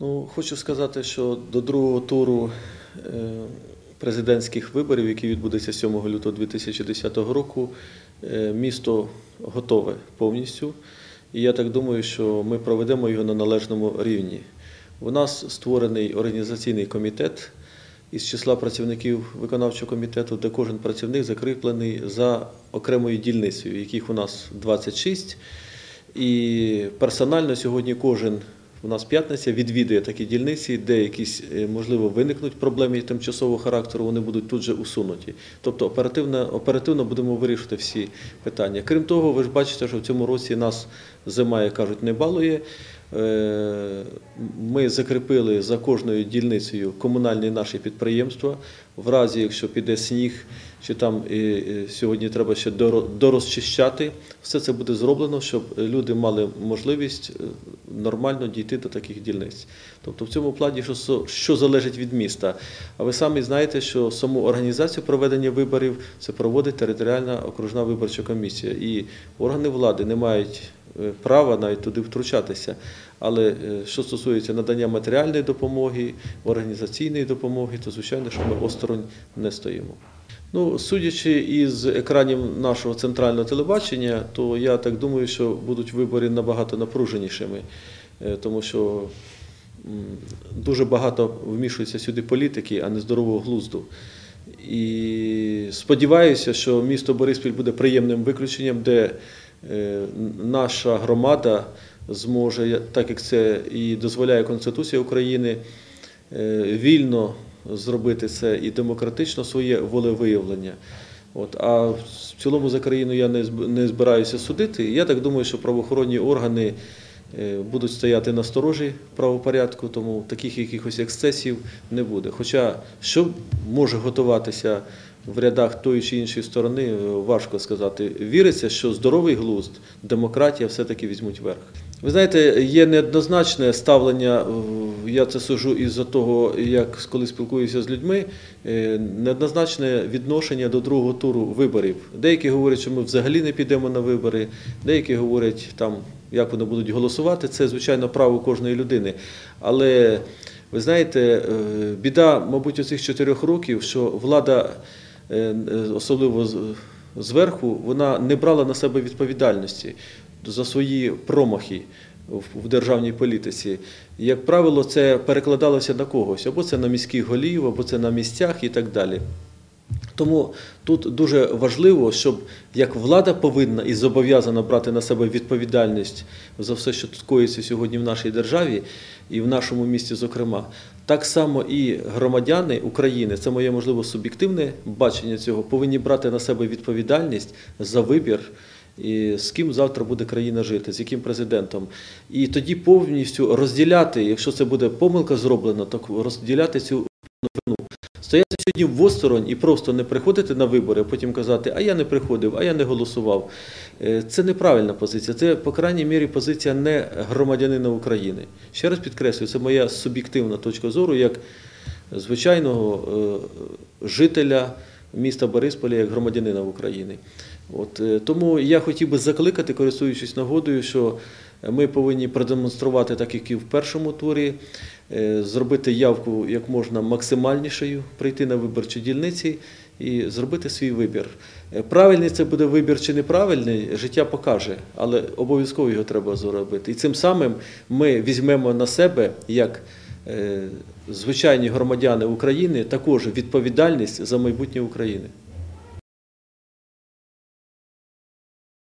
Ну, хочу сказати, що до другого туру е, президентських виборів, які відбудуться 7 лютого 2010 року, е, місто готове повністю. І я так думаю, що ми проведемо його на належному рівні. У нас створений організаційний комітет із числа працівників виконавчого комітету, де кожен працівник закріплений за окремою дільницею, яких у нас 26. І персонально сьогодні кожен у нас п'ятниця відвідує такі дільниці, де якісь е, можливо виникнуть проблеми тимчасового характеру, вони будуть тут же усунуті. Тобто оперативно, оперативно будемо вирішити всі питання. Крім того, ви ж бачите, що в цьому році нас зима, як кажуть, не балує. Ми закріпили за кожною дільницею комунальні наші підприємства. В разі, якщо піде сніг, чи там сьогодні треба ще дорозчищати, все це буде зроблено, щоб люди мали можливість е, нормально дійти до таких дільниць. Тобто в цьому плані, що, що залежить від міста. А ви самі знаєте, що саму організацію проведення виборів це проводить територіальна окружна виборча комісія. І органи влади не мають права навіть туди втручатися. Але е, що стосується надання матеріальної допомоги, організаційної допомоги, то звичайно, що ми осторонь не стоїмо. Ну, судячи із екранів нашого центрального телебачення, то я так думаю, що будуть вибори набагато напруженішими, е, тому що дуже багато вмішується сюди політики, а не здорового глузду. І сподіваюся, що місто Бориспіль буде приємним виключенням, де е, наша громада зможе, так як це і дозволяє Конституція України, е, вільно зробити це і демократично своє волевиявлення. От, а в цілому за країну я не збираюся судити. Я так думаю, що правоохоронні органи е, будуть стояти на сторожі правопорядку, тому таких якихось ексцесів не буде. Хоча що може готуватися в рядах тої чи іншої сторони, е, важко сказати. Віриться, що здоровий глузд, демократія все-таки візьмуть верх. Ви знаєте, є неоднозначне ставлення, е, я це сужу із-за того, як коли спілкуюся з людьми, е, неоднозначне відношення до другого туру виборів. Деякі говорять, що ми взагалі не підемо на вибори, деякі говорять, там, як вони будуть голосувати, це, звичайно, право кожної людини. Але ви знаєте, е, біда, мабуть, оцих чотирьох років, що влада, е, е, особливо зверху, вона не брала на себе відповідальності за свої промахи в державній політиці. Як правило, це перекладалося на когось, або це на міських голів, або це на місцях і так далі. Тому тут дуже важливо, щоб як влада повинна і зобов'язана брати на себе відповідальність за все, що тут коїться сьогодні в нашій державі і в нашому місті, зокрема, так само і громадяни України, це моє можливо суб'єктивне бачення цього, повинні брати на себе відповідальність за вибір. І з ким завтра буде країна жити, з яким президентом. І тоді повністю розділяти, якщо це буде помилка зроблена, то розділяти цю. Стояти сьогодні осторонь і просто не приходити на вибори, а потім казати, а я не приходив, а я не голосував. Е, Це неправильна позиція. Це, по крайній мірі, позиція не громадянина України. Ще раз підкреслюю, це моя суб'єктивна точка зору як звичайного е, жителя міста Борисполя, як громадянина України. От, е, тому я хотів би закликати, користуючись нагодою, що ми повинні продемонструвати, так як і в першому турі, е, зробити явку як можна максимальнішою, прийти на виборчі дільниці і зробити свій вибір. Е, Правильний це буде вибір чи неправильний, життя покаже, але обов'язково його треба зробити. І цим самим ми візьмемо на себе як е, звичайні громадяни України також відповідальність за майбутнє України.